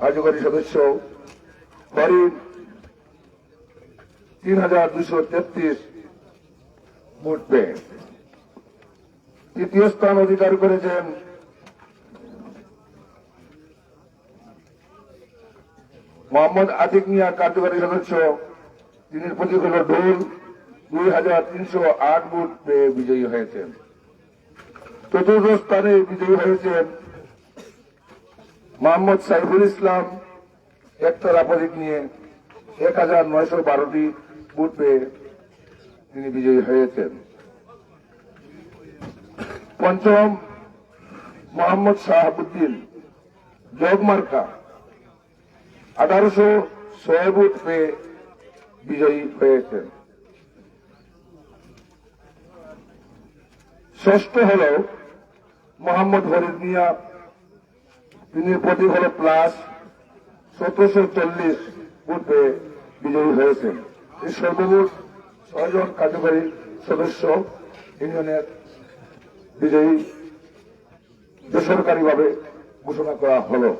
কার্যকরী সদস্য ফরিদ তিন হাজার দুশো তেত্রিশ ভোট পেয়ে তৃতীয় স্থান অধিকার করেছেন মোহাম্মদ আতিক মিয়া, কার্যকরী সদস্য। তিনি প্রতীক হল ঢোল। দুই হাজার তিনশো আট ভোট পেয়ে বিজয়ী হয়েছেন। চতুর্থ স্থানে বিজয়ী হয়েছেন মোহাম্মদ সাইফুল ইসলাম একতলা প্রতীক নিয়ে এক হাজার নয়শো বারোটি ভোট পেয়ে তিনি বিজয়ী হয়েছেন। পঞ্চম মোহাম্মদ শাহাবুদ্দিন জগমার্কা আঠারোশো ছয় ভোট পেয়ে বিজয়ী হয়েছেন। ষষ্ঠ হল মোহাম্মদ ফরিদ মিয়া তিনি প্রতীক হল প্লাস সতেরোশো চল্লিশ ভোট পেয়ে বিজয়ী হয়েছেন এই সর্বমোট ছয়জন কার্যকরী সদস্য ইউনিয়নের বিজয়ী বেসরকারিভাবে ঘোষণা করা হলো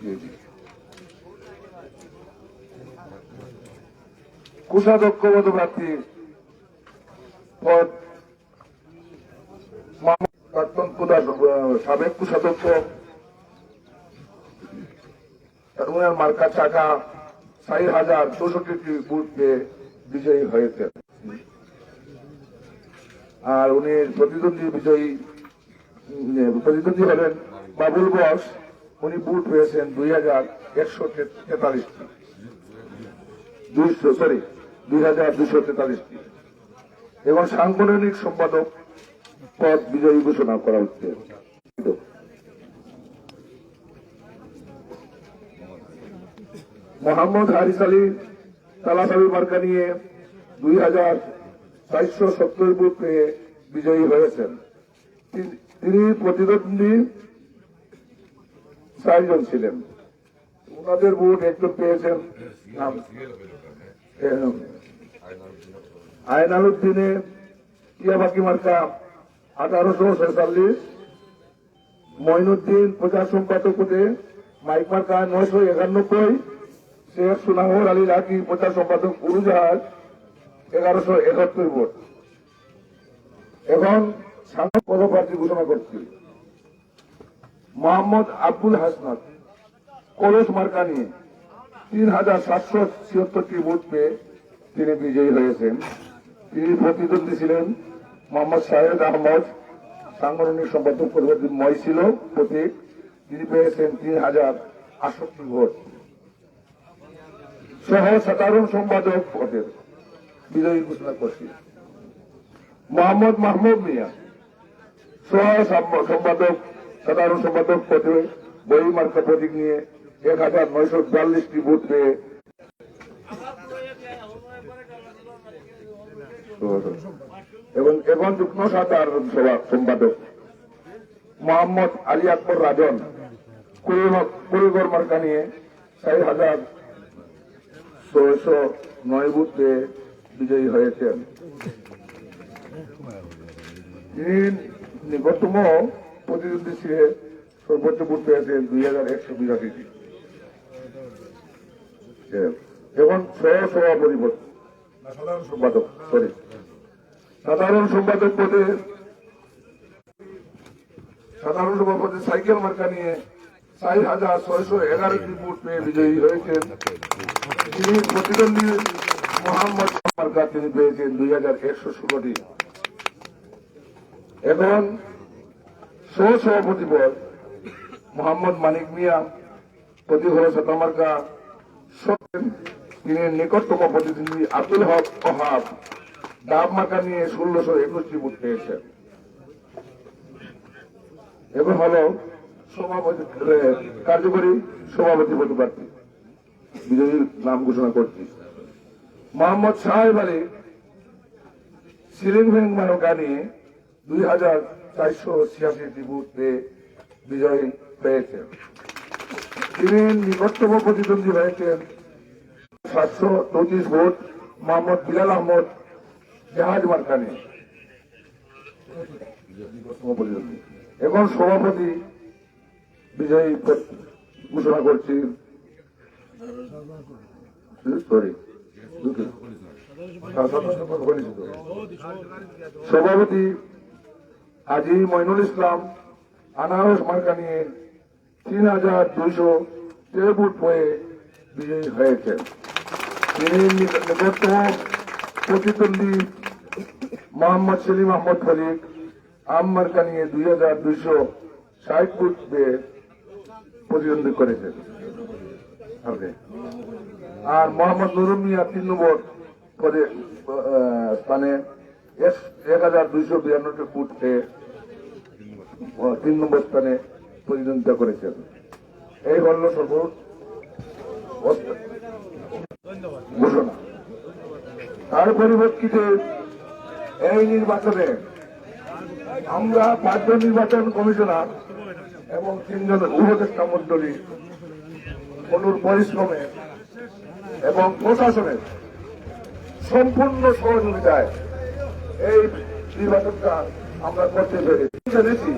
জি, জি। সাবেক উনার মার্কা চাকা হাজার চৌষট্টি পেয়ে বিজয়ী হয়েছেন। আর উনি প্রতিদ্বন্দ্বী বিজয়ী প্রতিদ্বন্দ্বী হলেন বাবুল বস। উনি বুট পেয়েছেন দুই হাজার একশো তেতাল্লিশটি। দুইশো সরি দুই হাজার দুশো তেতাল্লিশটি। এবং সাংগঠনিক সম্পাদক পদ বিজয়ী ঘোষণা করা হচ্ছে। মোহাম্মদ হারিস আলী তালাসাবি মার্কা নিয়ে দুই হাজার চারশো সত্তর বুথ পেয়ে বিজয়ী হয়েছেন। তিনি প্রতিদ্বন্দ্বী চারজন ছিলেন। ওনাদের ভোট একজন পেয়েছেন। নাম- এম, আয়নাল টিয়াবাকি মার্কা আঠারোশো ছয়চল্লিশ মঈনুদ্দিন প্রচার সম্পাদক পদে মাইক মার্কা নয়শো একানব্বই। শেখ সুনাহর আলী লাকি প্রচার সম্পাদক উড়োজাহাজ এগারোশো একাত্তর ভোট। এখন সাংসদ পদপ্রার্থী ঘোষণা করছি। মোহাম্মদ আব্দুল হাসনাত কলস মার্কা নিয়ে তিন হাজার সাতশো ছিয়াত্তরটি ভোট পেয়ে তিনি বিজয়ী হয়েছেন। তিনি প্রতিদ্বন্দ্বী ছিলেন মোহাম্মদ শাহেদ আহমদ, সাংগঠনিক সম্পাদক পরিবর্তী ময় ছিল প্রতীক তিনি পেয়েছেন তিন হাজার আটষট্টি ভোট। সহ সাধারণ সম্পাদক পদের বিজয়ী ঘোষণা করছি। মোহাম্মদ মাহমুদ মিয়া, সহ সম্পাদক, সাধারণ সম্পাদক পদে বই মার্কা প্রতীক নিয়ে এক হাজার নয়শো বিয়াল্লিশটি ভোট পেয়ে এবং এবং যুগ্ম সভা সম্পাদক মোহাম্মদ আলী আকবর রাজন কুড়িগড় মার্কা নিয়ে চার হাজার ছয়শো নয় পেয়ে বিজয়ী হয়েছেন। তিনি নিকটতম প্রতিদ্বন্দ্বী ছিলেন, সর্বোচ্চ ভোট পেয়েছেন দুই হাজার একশো বিরাশিটি। এবং সহ সভাপতি সাধারণ সম্পাদক সরি সাধারণ সম্পাদক পদে, সাধারণ সভাপতি সাইকেল মার্কা নিয়ে চার হাজার ছয়শো এগারোটি ভোট পেয়ে বিজয়ী হয়েছেন। তিনি প্রতিদ্বন্দ্বী মোহাম্মদ মার্কা তিনি পেয়েছেন দুই হাজার একশো ষোলোটি এখন সহ সভাপতি পদ মোহাম্মদ মানিক মিয়া প্রতিঘর শতমার্কা, সত্যেন তিনি নিকটতম প্রতিনিধি আব্দুল হক অহাব ডাব মার্কা নিয়ে ষোলোশো একুশটি ভোট পেয়েছেন। এখন হল সভাপতি কার্যকরী সভাপতি পদপ্রার্থী। বিজয়ীর নাম ঘোষণা করছি। মোহাম্মদ সাহেব আলী সিলিং ভ্যাং মানকা নিয়ে দুই হাজার চারশো ছিয়াশিটি ভোট পেয়ে বিজয়ী পেয়েছেন তিনি নিকটতম প্রতিদ্বন্দ্বী হয়েছেন সাতশো চৌত্রিশ ভোট মোহাম্মদ বিলাল আহমদ, জাহাজ মার্কানি এখন সভাপতি বিজয়ী ঘোষণা করছি। সভাপতি আজি মইনুল ইসলাম, আনারস মার্কা নিয়ে তিন হাজার দুইশো তেরো ফুট হয়ে বিজয়ী নিকটতম প্রতিদ্বন্দ্বী মোহাম্মদ সেলিম আহমদ খলিক আম মার্কা নিয়ে দুই হাজার দুইশো ষাট ফুট পেয়ে প্রতিদ্বন্দ্বী করেছেন আর মোহাম্মদ নুরুল মিয়া তিন নম্বর পদে স্থানে এক- হাজার দুইশো বিরানব্বই ফুট পেয়ে তিন নম্বর স্থানে প্রতিদ্বন্দ্বিতা করেছেন এই হল সর্ব তার পরিপ্রেক্ষিতে এই নির্বাচনে আমরা পাঁচজন নির্বাচন কমিশনার এবং তিনজন উপদেষ্টা মন্ডলী অনুর পরিশ্রমে এবং প্রশাসনের সম্পূর্ণ সহযোগিতায় এই নির্বাচনটা আমরা করতে পেরেছি।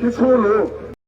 কিছু লোক